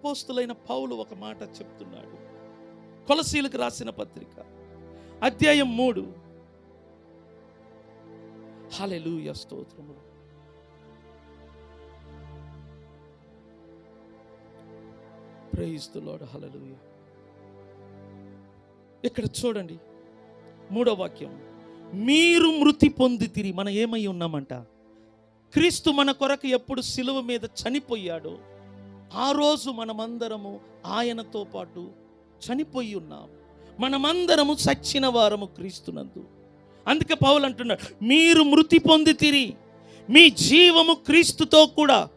అపోస్తులైన పౌలు ఒక మాట చెప్తున్నాడు. కొలసీలకు రాసిన పత్రిక. అధ్యాయం మూడు. హలెలూయ స్తోత్రములు. ప్రైజ్ హలలుయ ఇక్కడ చూడండి మూడో వాక్యం. మీరు మృతి పొందితిరి మనం ఏమై ఉన్నామంట? క్రీస్తు మన కొరకు ఎప్పుడు సిలువ మీద చనిపోయాడో ఆ రోజు మనమందరము ఆయనతో పాటు చనిపోయి ఉన్నాము మనమందరము చచ్చిన వారము క్రీస్తునందు. అందుకే పౌలు అంటున్నాడు మీరు మృతి పొందితిరి మీ జీవము క్రీస్తుతో కూడా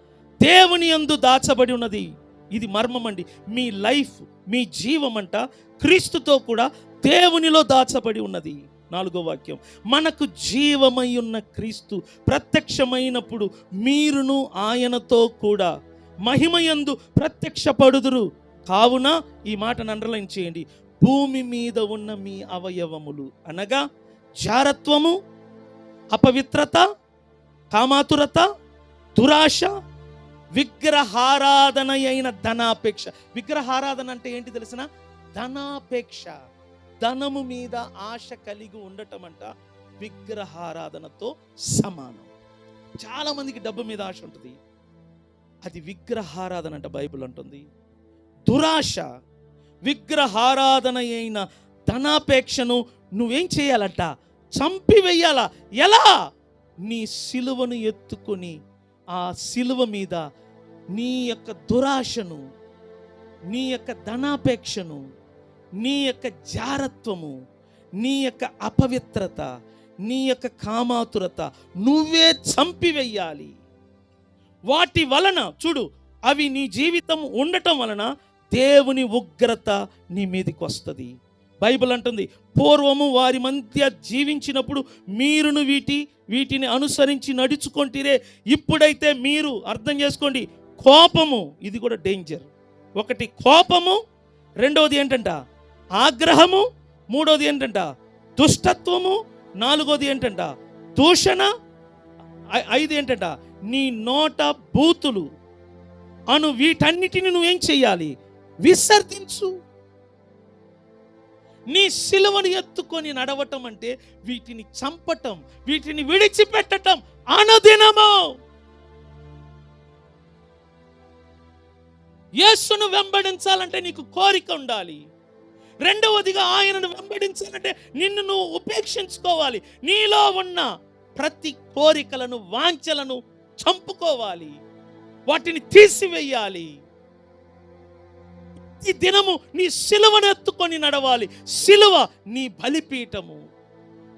దేవుని యందు దాచబడి ఉన్నది. ఇది మర్మం అండి. మీ లైఫ్ మీ జీవమంట క్రీస్తుతో కూడా దేవునిలో దాచబడి ఉన్నది. నాలుగో వాక్యం మనకు జీవమై ఉన్న క్రీస్తు ప్రత్యక్షమైనప్పుడు మీరును ఆయనతో కూడా మహిమయందు ప్రత్యక్షపడుదురు. కావున ఈ మాటను అండర్లైన్ చేయండి. భూమి మీద ఉన్న మీ అవయవములు అనగా జారత్వము అపవిత్రత కామాతురత దురాశ విగ్రహారాధన అయిన ధనాపేక్ష. విగ్రహారాధన అంటే ఏంటి తెలిసిన? ధనాపేక్ష. ధనము మీద ఆశ కలిగి ఉండటం అంట విగ్రహారాధనతో సమానం. చాలామందికి డబ్బు మీద ఆశ ఉంటుంది. అది విగ్రహారాధన అంట బైబిల్ అంటుంది. దురాశ విగ్రహారాధన అయిన ధనాపేక్షను నువ్వేం చేయాలంట? చంపివేయాలా. ఎలా? నీ సిలువను ఎత్తుకొని ఆ సిలువ మీద నీ యొక్క దురాశను నీ యొక్క ధనాపేక్షను నీ యొక్క జారత్వము నీ యొక్క అపవిత్రత నీ యొక్క కామాతురత నువ్వే చంపివేయాలి. వాటి వలన చూడు అవి నీ జీవితం ఉండటం వలన దేవుని ఉగ్రత నీ మీదకి వస్తుంది. బైబిల్ అంటుంది పూర్వము వారి మధ్య జీవించినప్పుడు మీరును వీటి వీటిని అనుసరించి నడుచుకుంటీరే. ఇప్పుడైతే మీరు అర్థం చేసుకోండి కోపము ఇది కూడా డేంజర్ ఒకటి కోపము రెండవది ఏంటంట? ఆగ్రహము మూడవది ఏంటంట? దుష్టత్వము నాలుగోది ఏంటంట? దూషణ ఐదు ఏంటంట? నీ నోట బూతులు. అను వీటన్నిటిని నువ్వేం చెయ్యాలి? విసర్జించు. నీ సిలువను ఎత్తుకొని నడవటం అంటే వీటిని చంపటం వీటిని విడిచిపెట్టటం అనుదినము. యేసును వెంబడించాలంటే నీకు కోరిక ఉండాలి. రెండవదిగా ఆయనను వెంబడించాలంటే నిన్ను నువ్వు ఉపేక్షించుకోవాలి. నీలో ఉన్న ప్రతి కోరికలను వాంఛలను చంపుకోవాలి. వాటిని తీసివేయాలి. ఈ దినము నీ సిలువను ఎత్తుకొని నడవాలి. సిలువ నీ బలిపీఠము.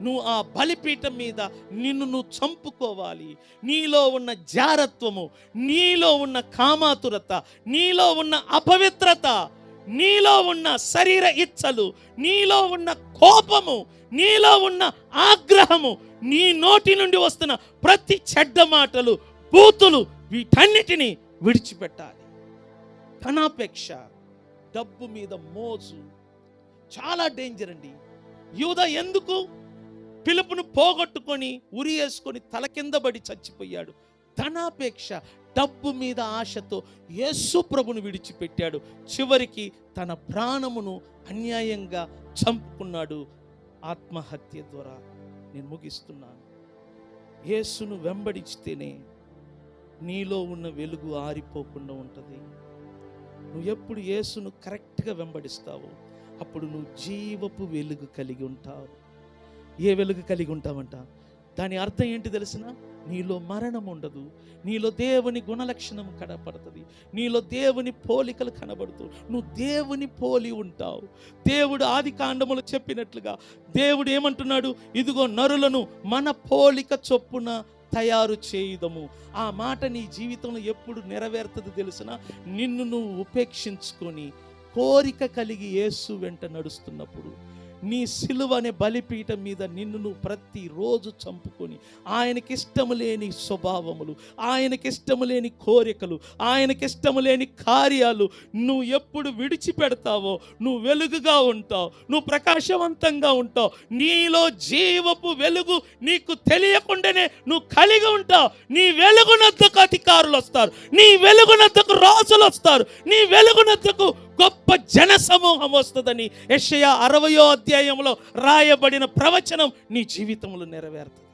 నువ్వు ఆ బలిపీఠం మీద నిన్ను నువ్వు చంపుకోవాలి. నీలో ఉన్న జారత్వము నీలో ఉన్న కామాతురత నీలో ఉన్న అపవిత్రత నీలో ఉన్న శరీర ఇచ్చలు నీలో ఉన్న కోపము నీలో ఉన్న ఆగ్రహము నీ నోటి నుండి వస్తున్న ప్రతి చెడ్డ మాటలు బూతులు వీటన్నిటిని విడిచిపెట్టాలి. ధనాపేక్ష డబ్బు మీద మోజు చాలా డేంజర్ అండి. యూద ఎందుకు? పిలుపును పోగొట్టుకొని ఉరి వేసుకొని తల కింద పడి చచ్చిపోయాడు. ధనాపేక్ష డబ్బు మీద ఆశతో యేసు ప్రభును విడిచిపెట్టాడు. చివరికి తన ప్రాణమును అన్యాయంగా చంపుకున్నాడు. ఆత్మహత్య ద్వారా నేను ముగిస్తున్నాను. యేసును వెంబడిస్తేనే నీలో ఉన్న వెలుగు ఆరిపోకుండా ఉంటుంది. నువ్వు ఎప్పుడు యేసును కరెక్ట్గా వెంబడిస్తావు అప్పుడు నువ్వు జీవపు వెలుగు కలిగి ఉంటావు. ఏ వెలుగు కలిగి ఉంటావంట? దాని అర్థం ఏంటి తెలిసిన? నీలో మరణం ఉండదు. నీలో దేవుని గుణలక్షణం కనపడుతుంది. నీలో దేవుని పోలికలు కనబడుతూ నువ్వు దేవుని పోలి ఉంటావు. దేవుడు ఆది కాండములు చెప్పినట్లుగా దేవుడు ఏమంటున్నాడు? ఇదిగో నరులను మన పోలిక చొప్పున తయారు చేయుదము. ఆ మాట నీ జీవితంలో ఎప్పుడు నెరవేరుతుంది తెలిసిన? నిన్ను నువ్వు ఉపేక్షించుకొని కోరిక కలిగి యేసు వెంట నడుస్తున్నప్పుడు. నీ సిలువ అనే బలిపీఠం మీద నిన్ను నువ్వు ప్రతిరోజు చంపుకొని ఆయనకిష్టము లేని స్వభావములు ఆయనకిష్టము లేని కోరికలు ఆయనకిష్టము లేని కార్యాలు నువ్వు ఎప్పుడు విడిచిపెడతావో నువ్వు వెలుగుగా ఉంటావు నువ్వు ప్రకాశవంతంగా ఉంటావు నీలో జీవపు వెలుగు నీకు తెలియకుండానే నువ్వు కలిగి ఉంటావు నీ వెలుగునద్దకు అధికారులు వస్తారు నీ వెలుగునద్దకు రాజులు వస్తారు నీ వెలుగునద్దకు గొప్ప జన సమూహం వస్తుందని యషయ అరవయో అధ్యాయంలో రాయబడిన ప్రవచనం నీ జీవితంలో నెరవేరుతుంది.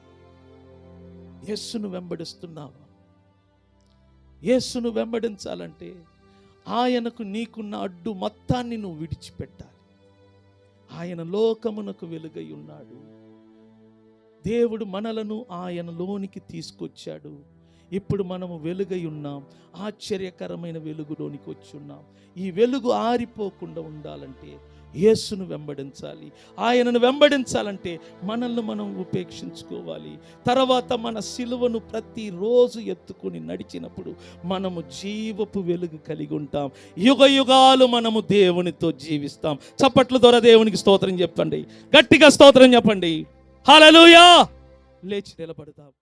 యేసును వెంబడిస్తున్నావా? యేసును వెంబడించాలంటే ఆయనకు నీకున్న అడ్డు మొత్తాన్ని నువ్వు విడిచిపెట్టాలి. ఆయన లోకమునకు వెలుగై ఉన్నాడు. దేవుడు మనలను ఆయనలోనికి తీసుకొచ్చాడు. ఇప్పుడు మనము వెలుగై ఉన్నాం. ఆశ్చర్యకరమైన వెలుగులోనికి వచ్చి ఉన్నాం ఈ వెలుగు ఆరిపోకుండా ఉండాలంటే యేసును వెంబడించాలి. ఆయనను వెంబడించాలంటే మనల్ని మనం ఉపేక్షించుకోవాలి. తర్వాత మన సిలువను ప్రతిరోజు ఎత్తుకొని నడిచినప్పుడు మనము జీవపు వెలుగు కలిగి ఉంటాం. యుగ యుగాలు మనము దేవునితో జీవిస్తాం. చప్పట్ల ద్వారా దేవునికి స్తోత్రం చెప్పండి. గట్టిగా స్తోత్రం చెప్పండి. హలలుయా లేచి నిలబడతాం